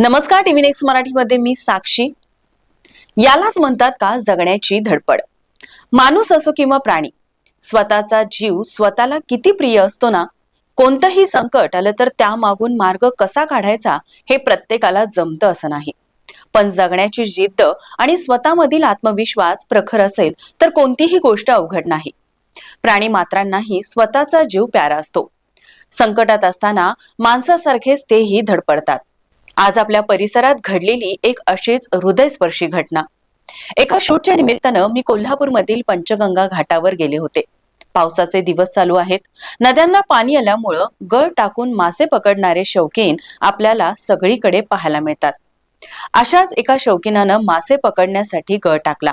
नमस्कार TV next मराठीमध्ये मी साक्षी. यालाच म्हणतात का जगण्याची धडपड? माणूस असो किंवा प्राणी स्वतःचा जीव स्वतःला किती प्रिय असतो ना कोणतंही संकट आलं तर त्यामागून मार्ग कसा काढायचा हे प्रत्येकाला जमतं असं नाही. पण जगण्याची जिद्द आणि स्वतःमधील आत्मविश्वास प्रखर असेल तर कोणतीही गोष्ट अवघड नाही. प्राणी मात्रांनाही स्वतःचा जीव प्यारा असतो. संकटात असताना माणसासारखेच तेही धडपडतात. आज आपल्या परिसरात घडलेली एक अशीच हृदयस्पर्शी घटना. एका शूटच्या निमित्तानं मी कोल्हापूरमधील पंचगंगा घाटावर गेले होते. पावसाचे दिवस चालू आहेत. नद्यांना पाणी आल्यामुळं गळ टाकून मासे पकडणारे शौकीन आपल्याला सगळीकडे पाहायला मिळतात. अशाच एका शौकीनानं मासे पकडण्यासाठी गळ टाकला.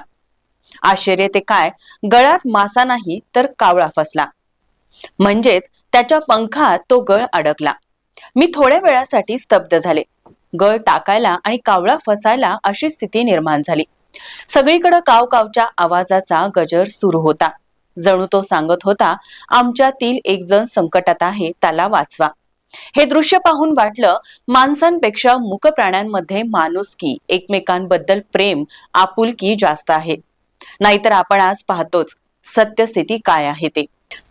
आश्चर्य ते काय? गळात मासा नाही तर कावळा फसला. म्हणजेच त्याच्या पंखात तो गळ अडकला. मी थोड्या वेळासाठी स्तब्ध झाले. गळ टाकायला आणि कावळा फसायला अशी स्थिती निर्माण झाली. सगळीकडे काव कावच्या आवाजाचा गजर सुरू होता. जणू तो सांगत होता आमच्यातील एक जण संकटात आहे त्याला वाचवा. हे दृश्य पाहून वाटलं माणसांपेक्षा मुक प्राण्यांमध्ये माणुसकी एकमेकांबद्दल प्रेम आपुलकी जास्त आहे. नाहीतर आपण आज पाहतोच सत्यस्थिती काय आहे ते.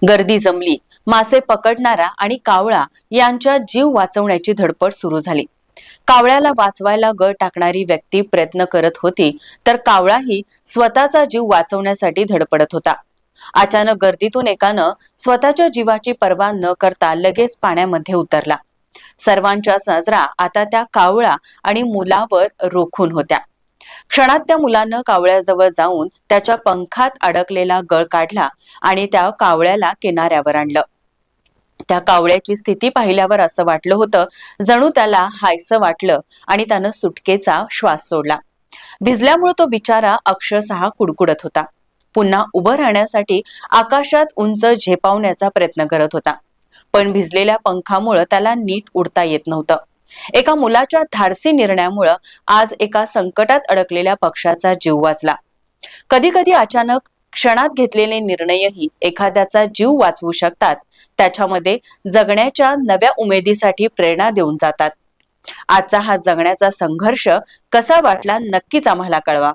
गर्दी जमली मासे पकडणारा आणि कावळा यांच्या जीव वाचवण्याची धडपड सुरू झाली. कावळ्याला वाचवायला गळ टाकणारी व्यक्ती प्रयत्न करत होती तर कावळाही स्वतःचा जीव वाचवण्यासाठी धडपडत होता. अचानक गर्दीतून एकानं स्वतःच्या जीवाची पर्वा न करता लगेच पाण्यामध्ये उतरला. सर्वांच्या नजरा आता त्या कावळा आणि मुलावर रोखून होत्या. क्षणात त्या मुलानं कावळ्याजवळ जाऊन त्याच्या पंखात अडकलेला गळ काढला आणि त्या कावळ्याला किनाऱ्यावर आणलं. त्या कावळ्याची स्थिती पाहिल्यावर असं वाटलं होतं. जणू त्याला हायसं वाटलं आणि त्यानं सुटकेचा श्वास सोडला. भिजल्यामुळे तो बिचारा अक्षरशः कुडकुडत होता. पुन्हा उभं राहण्यासाठी आकाशात उंच झेपावण्याचा प्रयत्न करत होता. पण भिजलेल्या पंखामुळं त्याला नीट उडता येत नव्हतं. एका मुलाच्या धाडसी निर्णयामुळं आज एका संकटात अडकलेल्या पक्षाचा जीव वाचला. कधी कधी अचानक क्षणात घेतलेले निर्णयही एखाद्याचा जीव वाचवू शकतात. त्याच्यामध्ये जगण्याच्या नव्या उमेदीसाठी प्रेरणा देऊन जातात. आजचा हा जगण्याचा संघर्ष कसा वाटला नक्कीच आम्हाला कळवा.